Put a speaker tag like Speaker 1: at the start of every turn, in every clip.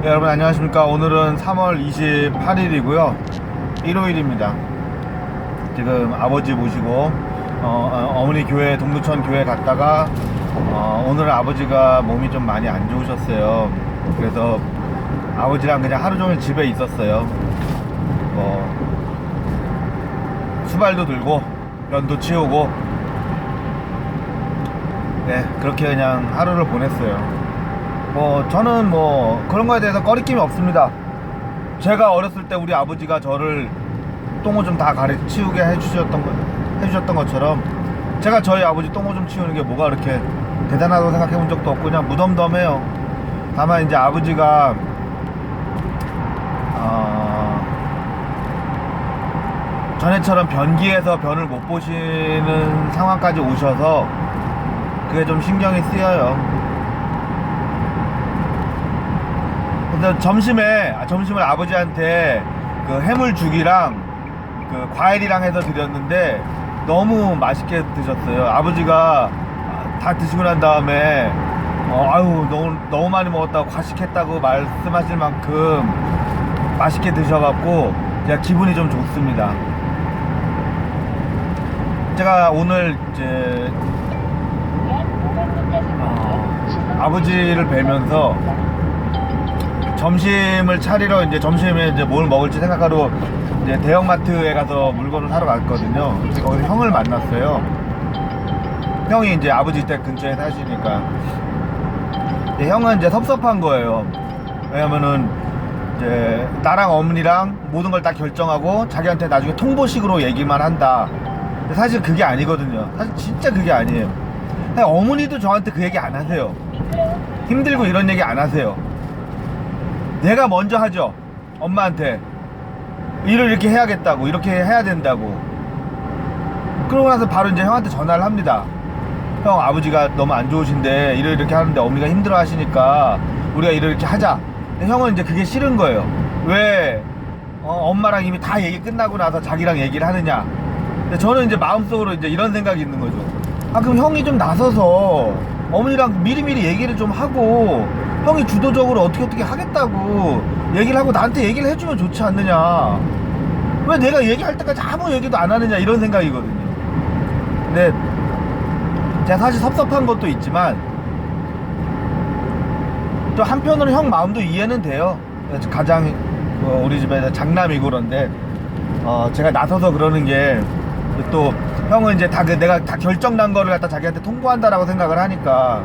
Speaker 1: 네, 여러분 안녕하십니까. 오늘은 3월 28일이고요. 일요일입니다. 지금 아버지 모시고 어, 머니 교회 동두천 교회 갔다가 어, 오늘 아버지가 몸이 좀 많이 안 좋으셨어요. 그래서 아버지랑 그냥 하루 종일 집에 있었어요. 뭐 수발도 들고 면도 치우고. 네 그렇게 그냥 하루를 보냈어요 뭐 저는 뭐 그런 거에 대해서 꺼리낌이 없습니다. 제가 어렸을 때 우리 아버지가 저를 똥오줌 다 가리 치우게 해주셨던 거 해주셨던 것처럼 제가 저희 아버지 똥오줌 치우는 게 뭐가 그렇게 대단하다고 생각해 본 적도 없고 그냥 무덤덤해요. 다만 이제 아버지가 어, 전에처럼 변기에서 변을 못 보시는 상황까지 오셔서 그게 좀 신경이 쓰여요. 근데 점심에 아, 점심을 아버지한테 그 해물죽이랑 그 과일이랑 해서 드렸는데 너무 맛있게 드셨어요. 아버지가 다 드시고 난 다음에 어, 아유 너무 너무 많이 먹었다고 과식했다고 말씀하실 만큼 맛있게 드셔갖고 제가 기분이 좀 좋습니다. 제가 오늘 이제 어, 아버지를 뵈면서 점심을 차리러 이제 점심에 이제 뭘 먹을지 생각하러 이제 대형마트에 가서 물건을 사러 갔거든요. 거기서 형을 만났어요. 형이 이제 아버지 댁 근처에 사시니까. 형은 이제 섭섭한 거예요. 왜냐면은 이제 나랑 어머니랑 모든 걸 다 결정하고 자기한테 나중에 통보식으로 얘기만 한다. 사실 그게 아니거든요. 사실 진짜 그게 아니에요. 어머니도 저한테 그 얘기 안 하세요. 힘들고 이런 얘기 안 하세요. 내가 먼저 하죠. 엄마한테. 일을 이렇게 해야겠다고, 이렇게 해야 된다고. 그러고 나서 바로 이제 형한테 전화를 합니다. 형, 아버지가 너무 안 좋으신데, 일을 이렇게 하는데 어머니가 힘들어 하시니까, 우리가 일을 이렇게 하자. 근데 형은 이제 그게 싫은 거예요. 왜, 어, 엄마랑 이미 다 얘기 끝나고 나서 자기랑 얘기를 하느냐. 근데 저는 이제 마음속으로 이제 이런 생각이 있는 거죠. 아, 그럼 형이 좀 나서서, 어머니랑 미리미리 얘기를 좀 하고, 형이 주도적으로 어떻게 어떻게 하겠다고 얘기를 하고 나한테 얘기를 해주면 좋지 않느냐. 왜 내가 얘기할 때까지 아무 얘기도 안 하느냐 이런 생각이거든요. 근데 제가 사실 섭섭한 것도 있지만 또 한편으로 형 마음도 이해는 돼요. 가장 어, 우리 집에 장남이고 그런데 어, 제가 나서서 그러는 게 또 형은 이제 다 그 내가 다 결정 난 거를 갖다 자기한테 통보한다라고 생각을 하니까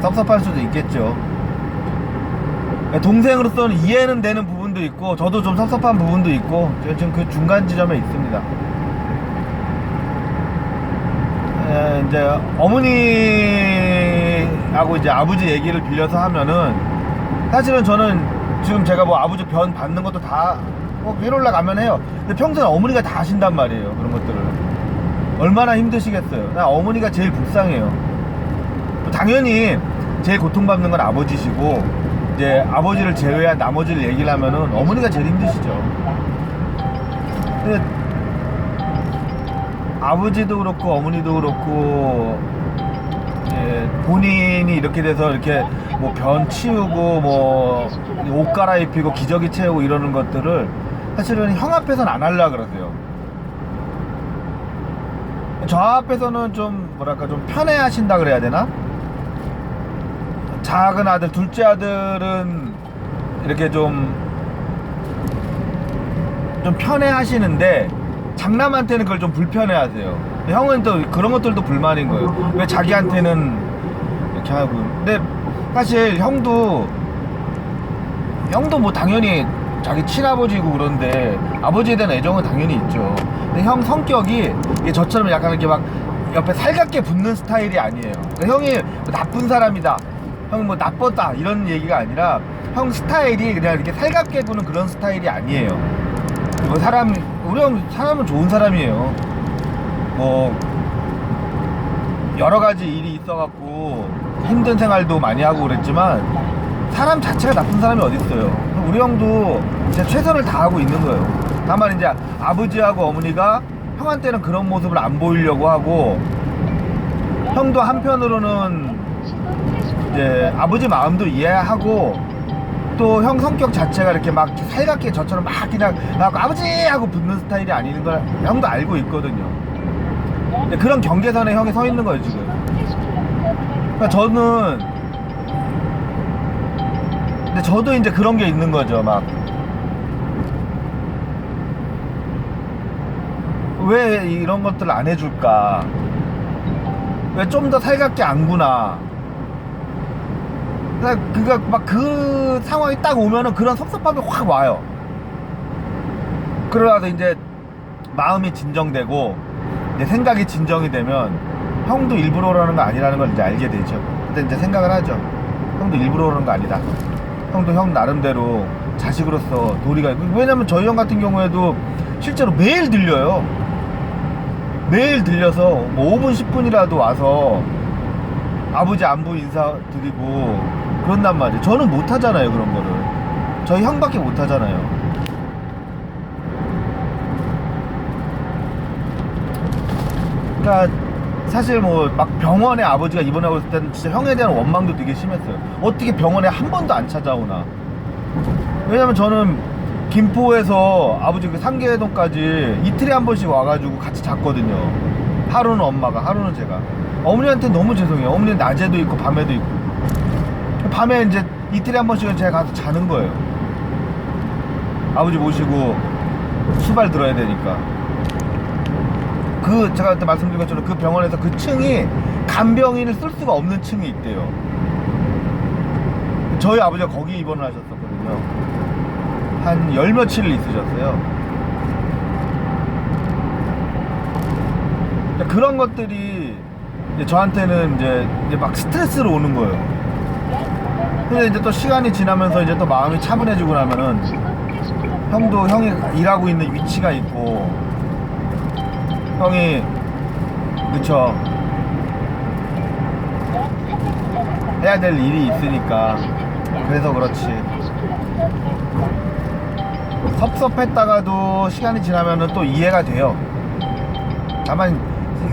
Speaker 1: 섭섭할 수도 있겠죠. 동생으로서는 이해는 되는 부분도 있고 저도 좀 섭섭한 부분도 있고 지금 그 중간 지점에 있습니다. 에, 이제 어머니하고 이제 아버지 얘기를 빌려서 하면은 사실은 저는 지금 제가 뭐 아버지 변 받는 것도 다 뭐 위로 올라 가면 해요. 근데 평소에 어머니가 다 하신단 말이에요. 그런 것들을 얼마나 힘드시겠어요. 나 어머니가 제일 불쌍해요. 당연히 제일 고통받는 건 아버지시고 이제 아버지를 제외한 나머지를 얘기를 하면은 어머니가 제일 힘드시죠. 근데 아버지도 그렇고 어머니도 그렇고 예, 본인이 이렇게 돼서 이렇게 뭐 변 치우고 뭐 옷 갈아입히고 기저귀 채우고 이러는 것들을 사실은 형 앞에서는 안 하려 그러세요. 저 앞에서는 좀 뭐랄까 좀 편해하신다 그래야 되나? 작은 아들, 둘째 아들은 이렇게 좀, 좀 편해 하시는데, 장남한테는 그걸 좀 불편해 하세요. 형은 또 그런 것들도 불만인 거예요. 왜 자기한테는 이렇게 하고. 근데 사실 형도, 형도 뭐 당연히 자기 친아버지고 그런데 아버지에 대한 애정은 당연히 있죠. 근데 형 성격이 이게 저처럼 약간 이렇게 막 옆에 살갑게 붙는 스타일이 아니에요. 그러니까 형이 뭐 나쁜 사람이다. 형뭐 나빴다 이런 얘기가 아니라 형 스타일이 그냥 이렇게 살갑게 구는 그런 스타일이 아니에요. 뭐 사람 우리 형 사람은 좋은 사람이에요. 뭐 여러 가지 일이 있어갖고 힘든 생활도 많이 하고 그랬지만 사람 자체가 나쁜 사람이 어디 있어요. 우리 형도 이제 최선을 다하고 있는 거예요. 다만 이제 아버지하고 어머니가 형한테는 그런 모습을 안 보이려고 하고 형도 한편으로는 이제 아버지 마음도 이해하고 또 형 성격 자체가 이렇게 막 살갑게 저처럼 막 그냥 막 아버지 하고 붙는 스타일이 아닌 걸 형도 알고 있거든요. 그런 경계선에 형이 서 있는 거예요 지금. 그러니까 저는 근데 저도 이제 그런 게 있는 거죠 막. 왜 이런 것들을 안 해줄까? 왜 좀 더 살갑게 안구나? 그러니까 막 그 상황이 딱 오면은 그런 섭섭함이 확 와요. 그러다가 이제 마음이 진정되고 내 생각이 진정이 되면 형도 일부러 그러는 거 아니라는 걸 이제 알게 되죠. 근데 이제 생각을 하죠. 형도 일부러 그러는 거 아니다. 형도 형 나름대로 자식으로서 도리가 있고 왜냐면 저희 형 같은 경우에도 실제로 매일 들려요. 매일 들려서 뭐 5분 10분이라도 와서 아버지 안부 인사드리고 그런단 말이에요. 저는 못 하잖아요 그런 거를. 저희 형밖에 못 하잖아요. 그러니까 사실 뭐 막 병원에 아버지가 입원하고 있을 때는 진짜 형에 대한 원망도 되게 심했어요. 어떻게 병원에 한 번도 안 찾아오나. 왜냐면 저는 김포에서 아버지 그 상계동까지 이틀에 한 번씩 와가지고 같이 잤거든요. 하루는 엄마가, 하루는 제가. 어머니한테 너무 죄송해요. 어머니 낮에도 있고 밤에도 있고. 밤에 이제 이틀에 한 번씩은 제가 가서 자는 거예요. 아버지 모시고 수발 들어야 되니까. 그 제가 그때 말씀드린 것처럼 그 병원에서 그 층이 간병인을 쓸 수가 없는 층이 있대요. 저희 아버지가 거기 입원을 하셨었거든요. 한 열 며칠을 있으셨어요. 근데 그런 것들이 이제 저한테는 이제, 이제 막 스트레스로 오는 거예요. 근데 이제 또 시간이 지나면서 이제 또 마음이 차분해지고 나면은 형도 형이 일하고 있는 위치가 있고 형이 그쵸? 해야 될 일이 있으니까 그래서 그렇지. 섭섭했다가도 시간이 지나면은 또 이해가 돼요. 다만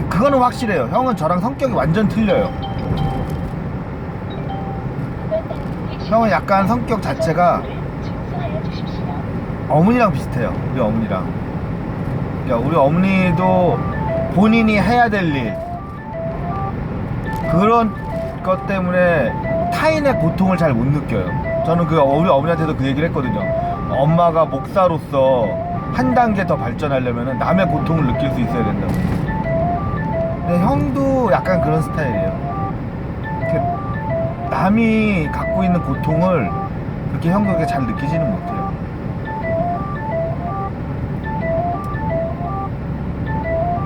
Speaker 1: 그거는 확실해요. 형은 저랑 성격이 완전 틀려요. 형은 약간 성격 자체가 어머니랑 비슷해요. 우리 어머니랑 그러니까 우리 어머니도 본인이 해야 될 일 그런 것 때문에 타인의 고통을 잘 못 느껴요. 저는 그 우리 어머니한테도 그 얘기를 했거든요. 엄마가 목사로서 한 단계 더 발전하려면 남의 고통을 느낄 수 있어야 된다고. 근데 형도 약간 그런 스타일이에요. 남이 갖고 있는 고통을 그렇게 형도 그렇게 잘 느끼지는 못해요.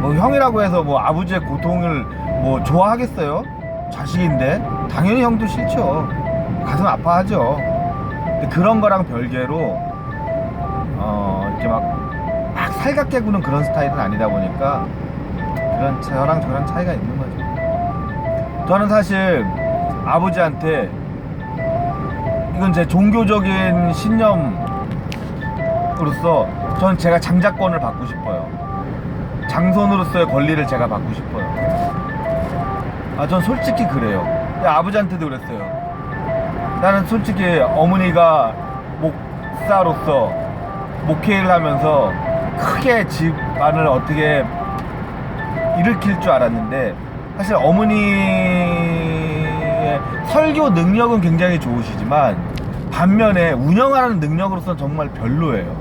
Speaker 1: 뭐 형이라고 해서 뭐 아버지의 고통을 뭐 좋아하겠어요? 자식인데 당연히 형도 싫죠. 가슴 아파하죠. 그런 거랑 별개로 어 이렇게 막, 막 살갑게 구는 그런 스타일은 아니다 보니까 그런 저랑 저랑 차이가 있는 거죠. 저는 사실 아버지한테 이건 제 종교적인 신념으로서 저는 제가 장자권을 받고 싶어요. 장손으로서의 권리를 제가 받고 싶어요. 아, 전 솔직히 그래요. 아버지한테도 그랬어요. 나는 솔직히 어머니가 목사로서 목회를 하면서 크게 집안을 어떻게 일으킬 줄 알았는데 사실 어머니의 설교 능력은 굉장히 좋으시지만 반면에 운영하는 능력으로서는 정말 별로예요.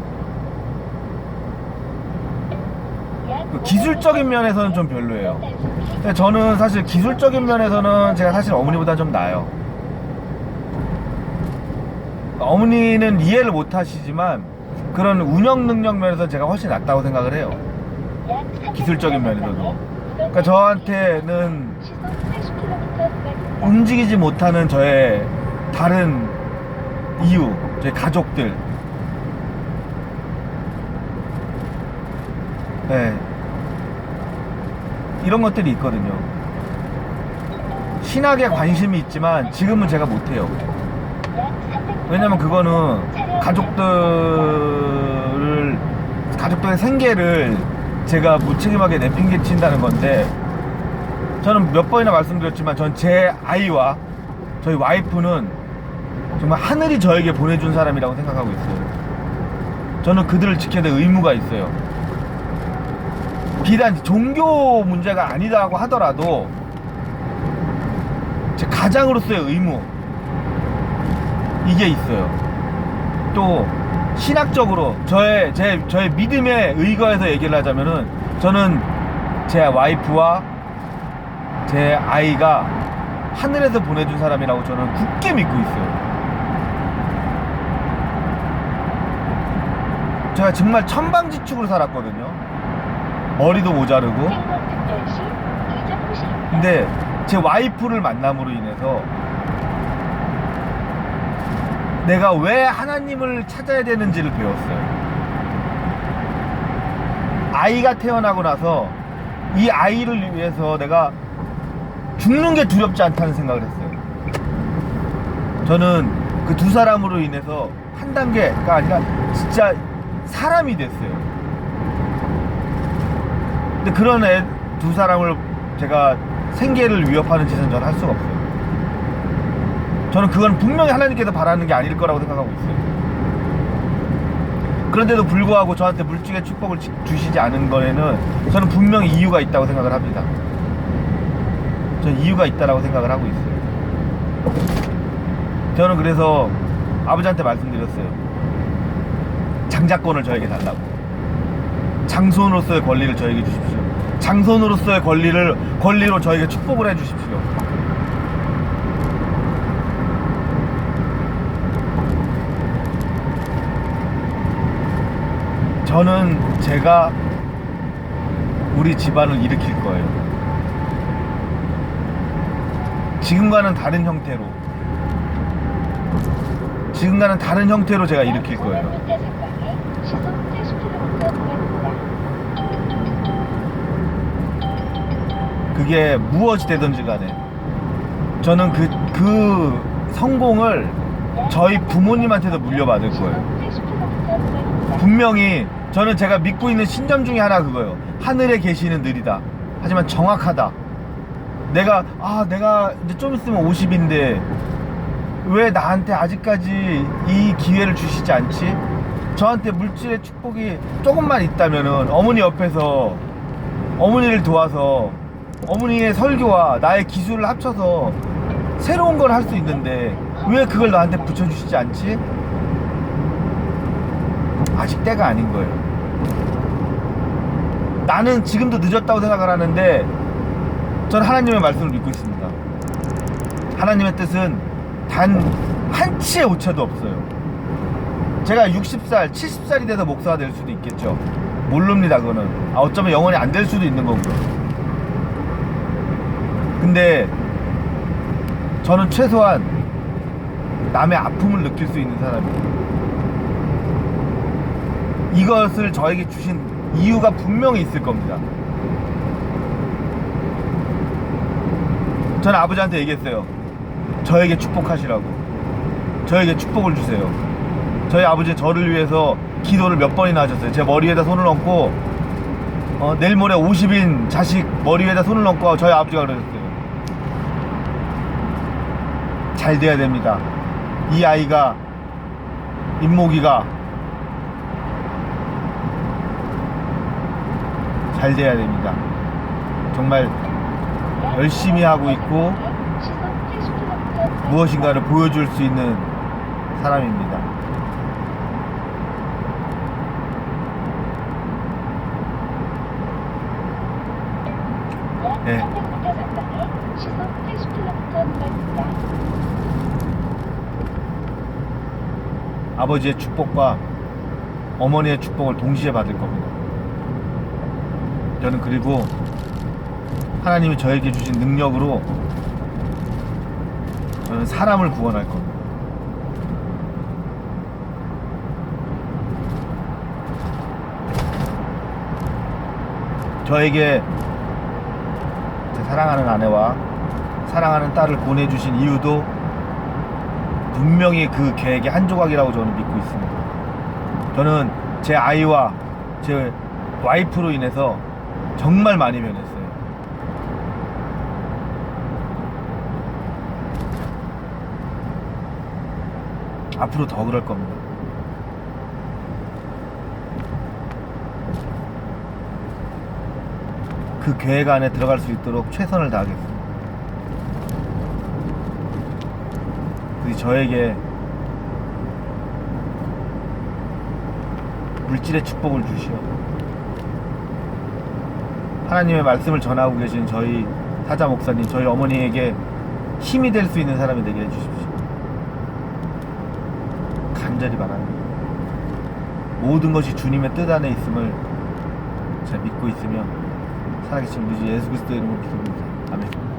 Speaker 1: 그 기술적인 면에서는 좀 별로예요. 근데 저는 사실 기술적인 면에서는 제가 사실 어머니보다 좀 나아요. 어머니는 이해를 못 하시지만 그런 운영 능력 면에서 제가 훨씬 낫다고 생각을 해요. 기술적인 면에서도. 그러니까 저한테는 움직이지 못하는 저의 다른 이유, 저희 가족들. 네. 이런 것들이 있거든요. 신학에 관심이 있지만 지금은 제가 못해요. 왜냐면 그거는 가족들을 가족들의 생계를 제가 무책임하게 내팽개친다는 건데 저는 몇 번이나 말씀드렸지만 전 제 아이와 저희 와이프는 정말 하늘이 저에게 보내준 사람이라고 생각하고 있어요. 저는 그들을 지켜야 될 의무가 있어요. 비단 종교 문제가 아니다고 하더라도 제 가장으로서의 의무 이게 있어요. 또 신학적으로 저의 제 저의 믿음에 의거해서 얘기를 하자면은 저는 제 와이프와 제 아이가 하늘에서 보내준 사람이라고 저는 굳게 믿고 있어요. 제가 정말 천방지축으로 살았거든요. 머리도 모자르고. 근데 제 와이프를 만남으로 인해서 내가 왜 하나님을 찾아야 되는지를 배웠어요. 아이가 태어나고 나서 이 아이를 위해서 내가 죽는 게 두렵지 않다는 생각을 했어요. 저는 그 두 사람으로 인해서 한 단계가 아니라 진짜 사람이 됐어요. 근데 그런 애 두 사람을 제가 생계를 위협하는 짓은 저는 할 수가 없어요. 저는 그건 분명히 하나님께서 바라는 게 아닐 거라고 생각하고 있어요. 그런데도 불구하고 저한테 물질의 축복을 지- 주시지 않은 거에는 저는 분명히 이유가 있다고 생각을 합니다. 저는 이유가 있다라고 생각을 하고 있어요. 저는 그래서 아버지한테 말씀드렸어요. 장자권을 저에게 달라고. 장손으로서의 권리를 저에게 주십시오. 장손으로서의 권리를 권리로 저에게 축복을 해 주십시오. 저는 제가 우리 집안을 일으킬 거예요. 지금과는 다른 형태로. 지금과는 다른 형태로 제가 일으킬 거예요. 그게 무엇이 되든지 간에 저는 그, 그 성공을 저희 부모님한테도 물려받을 거예요.
Speaker 2: 80km 구간입니다.
Speaker 1: 분명히 저는 제가 믿고 있는 신점 중에 하나 그거예요. 하늘에 계시는 느리다. 하지만 정확하다. 내가 아 내가 이제 좀 있으면 50인데 왜 나한테 아직까지 이 기회를 주시지 않지? 저한테 물질의 축복이 조금만 있다면은 어머니 옆에서 어머니를 도와서 어머니의 설교와 나의 기술을 합쳐서 새로운 걸 할 수 있는데 왜 그걸 나한테 붙여주시지 않지? 아직 때가 아닌 거예요. 나는 지금도 늦었다고 생각을 하는데 저는 하나님의 말씀을 믿고 있습니다. 하나님의 뜻은 단 한 치의 오차도 없어요. 제가 60살, 70살이 돼서 목사가 될 수도 있겠죠. 모릅니다, 그거는. 아, 어쩌면 영원히 안 될 수도 있는 거고요. 근데 저는 최소한 남의 아픔을 느낄 수 있는 사람이에요. 이것을 저에게 주신 이유가 분명히 있을 겁니다. 저는 아버지한테 얘기했어요. 저에게 축복하시라고. 저에게 축복을 주세요. 저희 아버지 저를 위해서 기도를 몇 번이나 하셨어요. 제 머리에다 손을 얹고 어, 내일 모레 50인 자식 머리 위에다 손을 얹고 저희 아버지가 그러셨어요. 잘 돼야 됩니다. 이 아이가 임모기가 잘 돼야 됩니다. 정말 열심히 하고 있고
Speaker 2: 시속 80km 구간
Speaker 1: 무엇인가를 보여줄 수 있는 사람입니다.
Speaker 2: 약
Speaker 1: 네.
Speaker 2: 300m 상방에 시속 80km 구간입니다.
Speaker 1: 아버지의 축복과 어머니의 축복을 동시에 받을 겁니다. 저는 그리고 하나님이 저에게 주신 능력으로 저는 사람을 구원할 겁니다. 저에게 제 사랑하는 아내와 사랑하는 딸을 보내주신 이유도 분명히 그 계획의 한 조각이라고 저는 믿고 있습니다. 저는 제 아이와 제 와이프로 인해서 정말 많이 변했어요. 앞으로 더 그럴 겁니다. 그 계획 안에 들어갈 수 있도록 최선을 다하겠습니다. 그리고 저에게 물질의 축복을 주시오. 하나님의 말씀을 전하고 계신 저희 사자 목사님, 저희 어머니에게 힘이 될 수 있는 사람이 되게 해주십시오. 간절히 바랍니다. 모든 것이 주님의 뜻 안에 있음을 제가 믿고 있으며 살아계신 우리 주 예수 그리스도의 이름으로 기도합니다. 아멘.